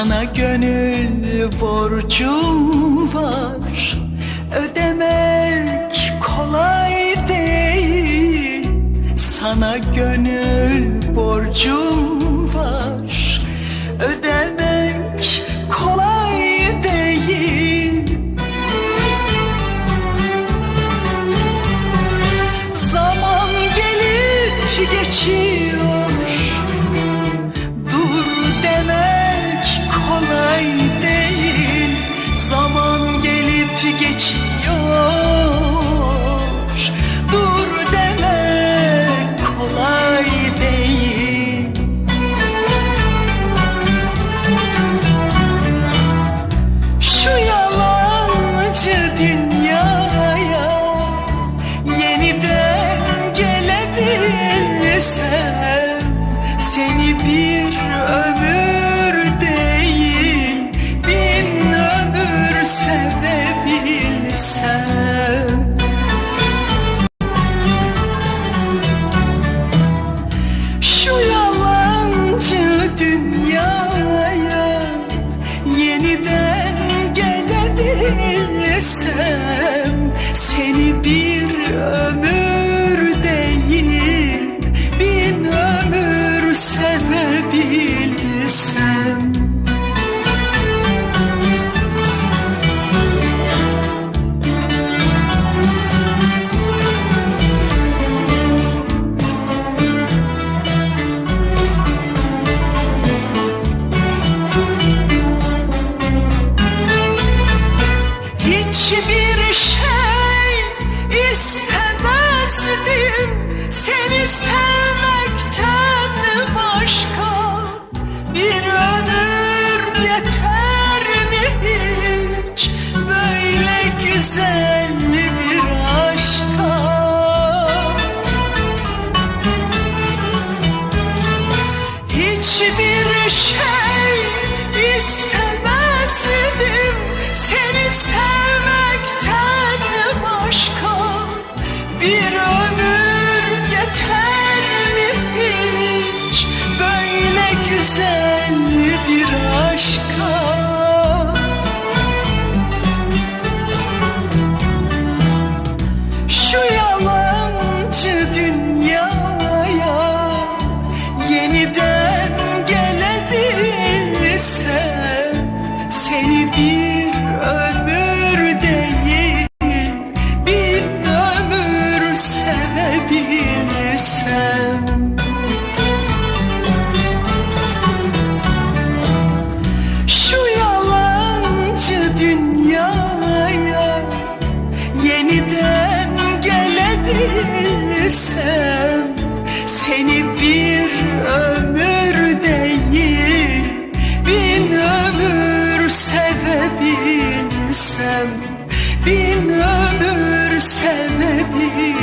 Sana gönül borcum var. Ödemek kolay değil. Sana gönül borcum Yeah. Hiçbir şey istemezdim Seni sevmekten başka? Bir ömür yeter mi hiç? Böyle güzel bilsem seni bir ömür değil bin ömür sevebilsem bin ömür sevebilsem.